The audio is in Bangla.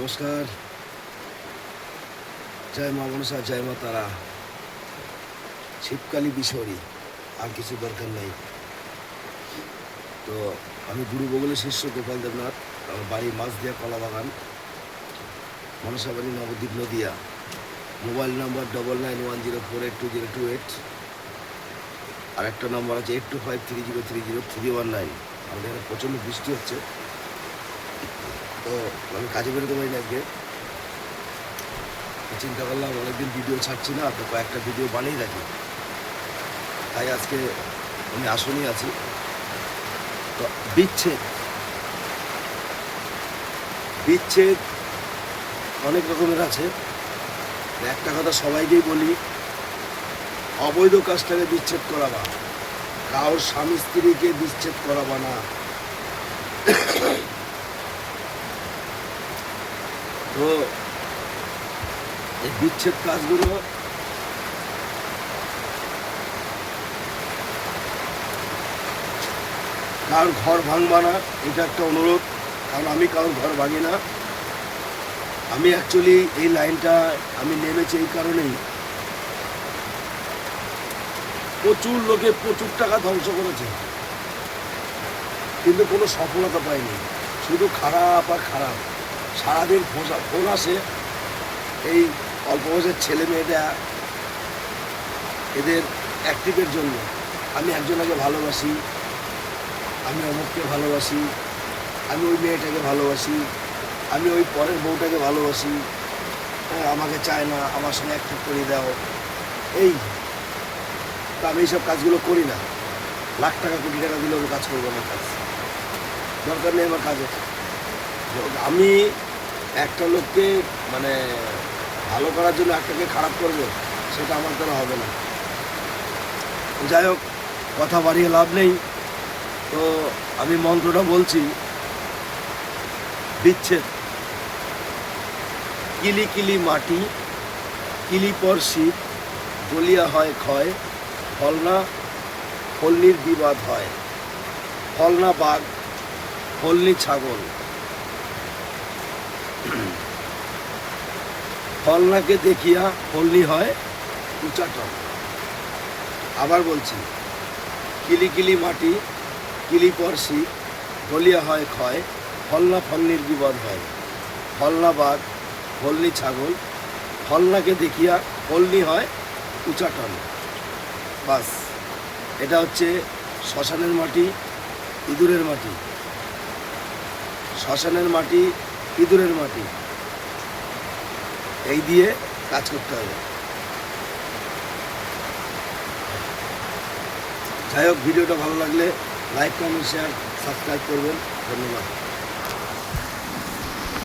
নমস্কার। জয় মা মনসা, জয় মা তারা। শীতকালী বিশরি, আর কিছু দরকার নেই। তো আমি গুরু বগলের শিষ্য গোপাল দেবনাথ, আমার বাড়ি মাছ দিয়া কলা বাগান, Manasabari Nabadwip Nadia. Mobile number double nine one zero four eight two zero two eight আর একটা নম্বর আছে eight two five three zero three zero three one nine আমাদের এখানে প্রচণ্ড বৃষ্টি হচ্ছে। তো আমি কাজে বেরোতে পারি না আজকে চিন্তা করলাম অনেকদিন ভিডিও ছাড়ছি না, তো কয়েকটা ভিডিও বানিয়ে রাখি তাই আজকে আমি আসনই আছি। তো বিচ্ছেদ। বিচ্ছেদ অনেক রকমের আছে। একটা কথা সবাইকেই বলি, অবৈধ কাজটাকে বিচ্ছেদ করাবা। কারোর স্বামী স্ত্রীকে বিচ্ছেদ করাবা না। তো এই বিচ্ছেদ কাজগুলো কারোর ঘর ভাঙবা না, এটা একটা অনুরোধ, কারণ আমি কারোর ঘর ভাঙি না। আমি অ্যাকচুয়ালি এই লাইনটা আমি নেমেছি এই কারণেই। প্রচুর লোকে প্রচুর টাকা ধ্বংস করেছে। কিন্তু কোনো সফলতা পায়নি শুধু খারাপ আর খারাপ। সারাদিন ফোন ফোন আসে। এই অল্প বয়সের ছেলে মেয়েরা এদের অ্যাক্টিভের জন্য। আমি একজনকে ভালোবাসি, আমি অমুককে ভালোবাসি, আমি ওই মেয়েটাকে ভালোবাসি, আমি ওই পরের বউটাকে ভালোবাসি। আমাকে চায় না, আমার সঙ্গে অ্যাক্টিভ করে দাও। এই, তো আমি এইসব কাজগুলো করি না। লাখ টাকা, কোটি টাকা দিলে আমি কাজ করব না। কাজ দরকার নেই আমার কাজে। আমি একটা লোককে মানে ভালো করার জন্য একটাকে খারাপ করব, সেটা আমার দ্বারা হবে না। যাই হোক, কথা বাড়িয়ে লাভ নেই। তো আমি মন্ত্রটা বলছি, বিচ্ছেদ। কিলি কিলি মাটি, কিলি পর শীত গলিয়া হয় ক্ষয়, ফলনা ফলনির বিবাদ হয়। ফলনা বাঘ, ফলনি ছাগল। ফলনাকে দেখিয়া ফলনি হয় উচাটন। আবার বলছি কিলি কিলি মাটি কিলি পর শীত গলিয়া হয় ক্ষয়, ফলনা ফলনির বিপদ হয়। ফলনা বাঘ, ফলনি ছাগল, ফলনাকে দেখিয়া ফলনি হয় উচাটন। বাস, এটা হচ্ছে শ্মশানের মাটি, ইঁদুরের মাটি। শ্মশানের মাটি ইঁদুরের মাটি। এই দিয়ে কাজ করতে হবে। যাই হোক, ভিডিওটা ভালো লাগলে লাইক কমেন্ট শেয়ার সাবস্ক্রাইব করবেন। ধন্যবাদ।